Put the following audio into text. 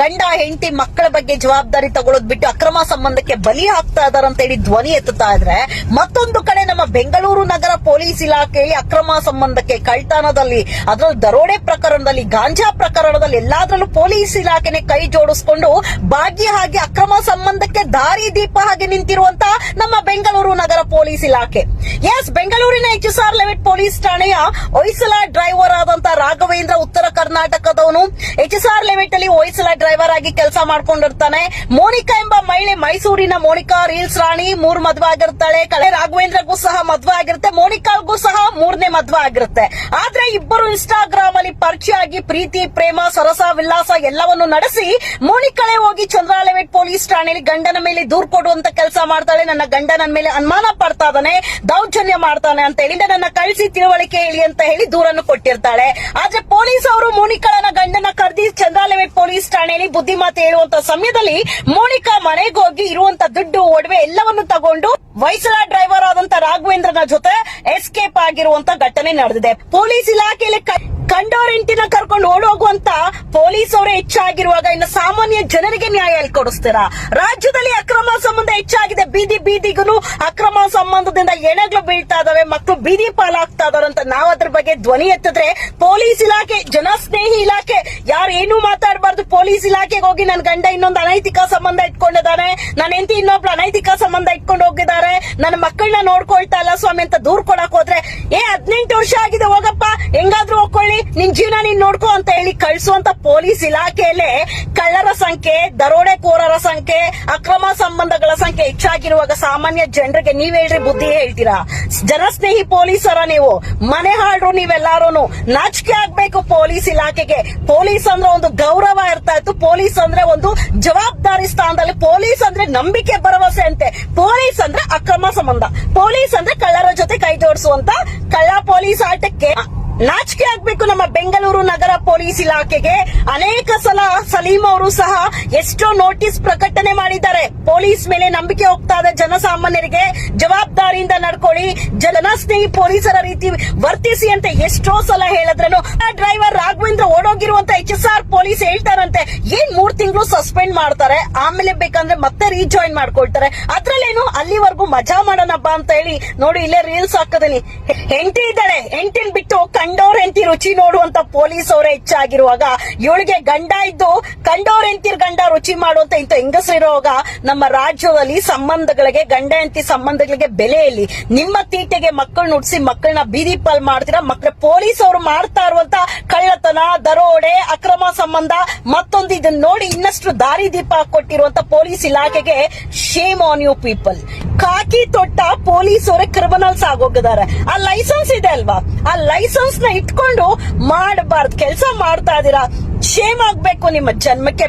ಗಂಡ ಹೆಂಡತಿ ಮಕ್ಕಳ ಬಗ್ಗೆ ಜವಾಬ್ದಾರಿ ತಗೊಳ್ಳೋದ್ ಬಿಟ್ಟು ಅಕ್ರಮ ಸಂಬಂಧಕ್ಕೆ ಬಲಿ ಹಾಕ್ತಾ ಅಂತ ಹೇಳಿ ಧ್ವನಿ ಎತ್ತುತ್ತಾ ಇದ್ರೆ ಮತ್ತೊಂದು ಕಡೆ ನಮ್ಮ ಬೆಂಗಳೂರು ನಗರ ಪೊಲೀಸ್ ಇಲಾಖೆಯಲ್ಲಿ ಅಕ್ರಮ ಸಂಬಂಧಕ್ಕೆ ಕಳ್ತನದಲ್ಲಿ ಅದರಲ್ಲಿ ದರೋಡೆ ಪ್ರಕರಣದಲ್ಲಿ, ಗಾಂಜಾ ಪ್ರಕರಣದಲ್ಲಿ ಎಲ್ಲಾದ್ರಲ್ಲೂ ಪೊಲೀಸ್ ಇಲಾಖೆನೆ ಕೈ ಜೋಡಿಸ್ಕೊಂಡು ಭಾಗ್ಯ ಹಾಗೆ ಅಕ್ರಮ ಸಂಬಂಧಕ್ಕೆ ದಾರಿ ದೀಪ ಹಾಗೆ ನಿಂತಿರುವಂತ ನಮ್ಮ ಬೆಂಗಳೂರು ನಗರ ಪೊಲೀಸ್ ಇಲಾಖೆ. ಎಸ್ ಬೆಂಗಳೂರಿನ H S R layout police ಠಾಣೆಯ ಹೊಯ್ಸಲ ಡ್ರೈವರ್ ಆದಂತ ರಾಘವೇಂದ್ರ, ಉತ್ತರ ಕರ್ನಾಟಕದವನು. ಎಚ್ ಎಸ್ ಆರ್ ಲೆವೆಟ್ ಅಲ್ಲಿ ಹೊಯ್ಸಲ ಡ್ರೈವರ್ ಆಗಿ ಕೆಲಸ ಮಾಡ್ಕೊಂಡಿರ್ತಾನೆ. ಮೋನಿಕಾ ಎಂಬ ಮಹಿಳೆ ಮೈಸೂರಿನ ಮೋನಿಕಾ ರೀಲ್ಸ್ ರಾಣಿ, ಮೂರ್ ಮದ್ವೆ ಆಗಿರ್ತಾಳೆ. ಕಳೆ ರಾಘವೇಂದ್ರಗೂ ಸಹ ಮದ್ವೆ ಆಗಿರುತ್ತೆ. ಮೋನಿಕಾಗೂ ಸಹ ಮೂರನೇ ಮದ್ವೆ ಆಗಿರುತ್ತೆ. ಆದ್ರೆ ಇಬ್ಬರು ಇನ್ಸ್ಟಾಗ್ರಾಮ್ ಅಲ್ಲಿ ಪರಿಚಯ ಆಗಿ ಪ್ರೀತಿ, ಪ್ರೇಮ, ಸರಸ ವಿಲ್ಲಾಸ ಎಲ್ಲವನ್ನು ನಡೆಸಿ ಮೋನಿಕಳೆ ಹೋಗಿ ಚಂದ್ರಾಲವೇಟ್ ಪೊಲೀಸ್ ಠಾಣೆಯಲ್ಲಿ ಗಂಡನ ಮೇಲೆ ದೂರ್ ಕೊಡುವಂತ ಕೆಲಸ ಮಾಡ್ತಾಳೆ. ನನ್ನ ಗಂಡ ನನ್ನ ಮೇಲೆ ಅನುಮಾನ ಪಡ್ತಾ ಇದ್ದಾನೆ, ದೌರ್ಜನ್ಯ ಮಾಡ್ತಾನೆ ಅಂತ ಹೇಳಿ ನನ್ನ ಕಳಿಸಿ ತಿಳುವಳಿಕೆ ಹೇಳಿ ಅಂತ ಹೇಳಿ ದೂರನ್ನು ಕೊಟ್ಟಿರ್ತಾಳೆ. ಆದ್ರೆ ಪೊಲೀಸ್ ಅವರು ಮೋನಿಕಳನ ಗಂಡನ ಕರೆದಿ ಚಂದ್ರಾಲವೇಟ್ ಪೊಲೀಸ್ ಠಾಣೆಯಲ್ಲಿ ಬುದ್ಧಿಮಾತು ಹೇಳುವಂತ ಸಮಯದಲ್ಲಿ ಮೋನಿಕಾ ಮನೆಗೆ ಹೋಗಿ ಇರುವಂತ ದುಡ್ಡು, ಒಡವೆ ಎಲ್ಲವನ್ನು ತಗೊಂಡು ವೈಸಲಾ ಡ್ರೈವರ್ ಆದಂತ ರಾಘವೇಂದ್ರನ ಜೊತೆ ಎಸ್ಕೇಪ್ ಆಗಿರುವಂತ ಘಟನೆ ನಡೆದಿದೆ. ಪೊಲೀಸ್ ಇಲಾಖೆಯಲ್ಲಿ ಕಂಡೋರಿಂಟಿನ ಕರ್ಕೊಂಡು ಓಡೋಗುವಂತ ಪೊಲೀಸ್ ಅವರೇ ಹೆಚ್ಚಾಗಿರುವಾಗ ಇನ್ನು ಸಾಮಾನ್ಯ ಜನರಿಗೆ ನ್ಯಾಯ ಕೊಡಿಸ್ತೀರಾ? ರಾಜ್ಯದಲ್ಲಿ ಅಕ್ರಮ ಸಂಬಂಧ ಹೆಚ್ಚಾಗಿದೆ. ಬೀದಿ ಬೀದಿಗೂ ಅಕ್ರಮ ಸಂಬಂಧದಿಂದ ಎಣೆಗಳು ಬೀಳ್ತಾ ಇದಾವೆ ಮಕ್ಕಳು ಬೀದಿ ಪಾಲಾಗ್ತಾ ಇದಾರೆ ಅಂತ ನಾವು ಅದ್ರ ಬಗ್ಗೆ ಧ್ವನಿ ಎತ್ತಿದ್ರೆ ಪೊಲೀಸ್ ಇಲಾಖೆ, ಜನಸ್ನೇಹಿ ಇಲಾಖೆ, ಯಾರು ಏನು ಮಾತಾಡಬಾರ್ದು. ಪೊಲೀಸ್ ಇಲಾಖೆಗೆ ಹೋಗಿ ನನ್ನ ಗಂಡ ಇನ್ನೊಂದು ಅನೈತಿಕ ಸಂಬಂಧ ಇಟ್ಕೊಂಡಿದ್ದಾನೆ. ನನ್ನ ಹೆಂಡತಿ ಇನ್ನೊಬ್ರು ಅನೈತಿಕ ಸಂಬಂಧ ಇಟ್ಕೊಂಡು ಹೋಗಿದ್ದಾರೆ. ನನ್ನ ಮಕ್ಕಳನ್ನ ನೋಡ್ಕೊಳ್ತಾ ಇಲ್ಲ ಸ್ವಾಮಿ ಅಂತ ದೂರ್ ಕೊಡಕ್ ಹೋದ್ರೆ, ಏ, ಹದಿನೆಂಟು ವರ್ಷ ಆಗಿದೆ ಹೋಗಪ್ಪ. ಹೆಂಗಾದ್ರೂ ಹೋಗ್ಕೊಳ್ಳಿ. ನಿನ್ ಜೀವನ ನೀನ್ ನೋಡ್ಕೋ ಅಂತ ಹೇಳಿ ಕಳಿಸುವಂತ ಇಲಾಖೆಯಲ್ಲೇ ಕಳ್ಳರ ಸಂಖ್ಯೆ, ದರೋಡೆಕೋರರ ಸಂಖ್ಯೆ, ಅಕ್ರಮ ಸಂಬಂಧಗಳ ಸಂಖ್ಯೆ ಹೆಚ್ಚಾಗಿರುವಾಗ ಸಾಮಾನ್ಯ ಜನರಿಗೆ ನೀವ್ ಹೇಳ್ರಿ ಬುದ್ಧಿ ಹೇಳ್ತೀರಾ? ಜನಸ್ನೇಹಿ ಪೊಲೀಸರ ನೀವು, ಮನೆ ಹಾಡ್ರು ನೀವೆಲ್ಲಾರು ನಾಚಿಕೆ ಆಗ್ಬೇಕು ಪೊಲೀಸ್ ಇಲಾಖೆಗೆ. ಪೊಲೀಸ್ ಅಂದ್ರೆ ಒಂದು ಗೌರವ ಇರ್ತಾ ಇತ್ತು ಪೊಲೀಸ್ ಅಂದ್ರೆ ಒಂದು ಜವಾಬ್ದಾರಿ ಸ್ಥಾನದಲ್ಲಿ ಪೊಲೀಸ್ ಅಂದ್ರೆ ನಂಬಿಕೆ, ಭರವಸೆ ಅಂತೆ. ಪೊಲೀಸ್ ಅಂದ್ರೆ ಅಕ್ರಮ ಸಂಬಂಧ. ಪೊಲೀಸ್ ಅಂದ್ರೆ ಕಳ್ಳರ ಜೊತೆ ಕೈ ಜೋಡಿಸುವಂತ ಕಳ್ಳ ಪೊಲೀಸ್ ಆಟಕ್ಕೆ ನಾಚಿಕೆ ಆಗ್ಬೇಕು ನಮ್ಮ ಬೆಂಗಳೂರು ನಗರ ಪೊಲೀಸ್ ಇಲಾಖೆಗೆ. ಅನೇಕ ಸಲ ಸಲೀಂ ಅವರು ಸಹ ಎಷ್ಟೋ ನೋಟಿಸ್ ಪ್ರಕಟಣೆ ಮಾಡಿದ್ದಾರೆ. ಪೊಲೀಸ್ ಮೇಲೆ ನಂಬಿಕೆ ಹೋಗ್ತಾ ಇದೆ ಜನಸಾಮಾನ್ಯರಿಗೆ ಜವಾಬ್ದಾರಿಯಿಂದ ನಡ್ಕೊಳ್ಳಿ. ಜನಸ್ನೇಹಿ ಪೊಲೀಸರ ರೀತಿ ವರ್ತಿಸಿ ಅಂತ ಎಷ್ಟೋ ಸಲ ಹೇಳಿದ್ರೇನು ಡ್ರೈವರ್ ರಾಘವೇಂದ್ರ ಓಡೋಗಿರುವಂತ ಎಚ್ ಎಸ್ ಆರ್ ಪೊಲೀಸ್ ಹೇಳ್ತಾರಂತೆ. ಏನ್ ಮೂರ್ ತಿಂಗಳು ಸಸ್ಪೆಂಡ್ ಮಾಡ್ತಾರೆ? ಆಮೇಲೆ ಬೇಕಂದ್ರೆ ಮತ್ತೆ ರೀಜಾಯಿನ್ ಮಾಡ್ಕೊಳ್ತಾರೆ. ಅದ್ರಲ್ಲೇನು ಅಲ್ಲಿವರೆಗೂ ಮಜಾ ಮಾಡೋಣಪ್ಪ ಅಂತ ಹೇಳಿ ನೋಡಿ ಇಲ್ಲೇ ರೀಲ್ಸ್ ಹಾಕದೀನಿ. ಹೆಂಡತಿ ಇದ್ದಾಳೆ. ಹೆಂಡತಿನ್ ಬಿಟ್ಟು ಕಂಡೋರ್ ಹೆಂಡತಿ ರುಚಿ ನೋಡುವಂತ ಪೊಲೀಸ್ ಅವರೇ ಹೆಚ್ಚಾಗಿರುವಾಗ ಇವಳಿಗೆ ಗಂಡ ಇದ್ದು ಕಂಡೋರ್ ಹೆಂಡತಿರ್ ಗಂಡ ರುಚಿ ಮಾಡುವಂತ ಇಂತ ಹೆಂಗಸರಿರುವಾಗ ನಮ್ಮ ರಾಜ್ಯದಲ್ಲಿ ಸಂಬಂಧಗಳಿಗೆ, ಗಂಡ ಹೆಂಡತಿ ಸಂಬಂಧಗಳಿಗೆ ಬೆಲೆ ಇಲ್ಲಿ ನಿಮ್ಮ ತೀಟೆಗೆ ಮಕ್ಕಳನ್ನ ಹುಡ್ಸಿ ಮಕ್ಕಳನ್ನ ಬೀದಿ ಪಾಲ್ ಮಾಡ್ತೀರಾ? ಮಕ್ಕಳ ಪೊಲೀಸ್ ಅವರು ಮಾಡ್ತಾ ಇರುವಂತ ಕಳ್ಳತನ ದರೋಡೆ, ಅಕ್ರಮ ಸಂಬಂಧ, ಮತ್ತೊಂದು ಇದನ್ನ ನೋಡಿ ಇನ್ನಷ್ಟು ದಾರಿ ದೀಪ ಕೊಟ್ಟಿರುವಂತ ಪೊಲೀಸ್ ಇಲಾಖೆಗೆ ಶೇಮ್ ಆನ್ ಯು ಪೀಪಲ್ ಕಾಕಿ ತೊಟ್ಟ ಪೊಲೀಸ್ ಅವರೇ ಕ್ರಿಮಿನಲ್ಸ್ ಆಗೋಗಿದ್ದಾರೆ. ಆ ಲೈಸೆನ್ಸ್ ಇದೆ ಅಲ್ವಾ? ಆ ಲೈಸೆನ್ಸ್ನ ಇಟ್ಕೊಂಡು ಮಾಡಬಾರ್ದು. ಕೆಲಸ ಮಾಡ್ತಾ ಇದೀರಾ? ಶೇಮ್ ಆಗ್ಬೇಕು ನಿಮ್ಮ ಜನ್ಮಕ್ಕೆ.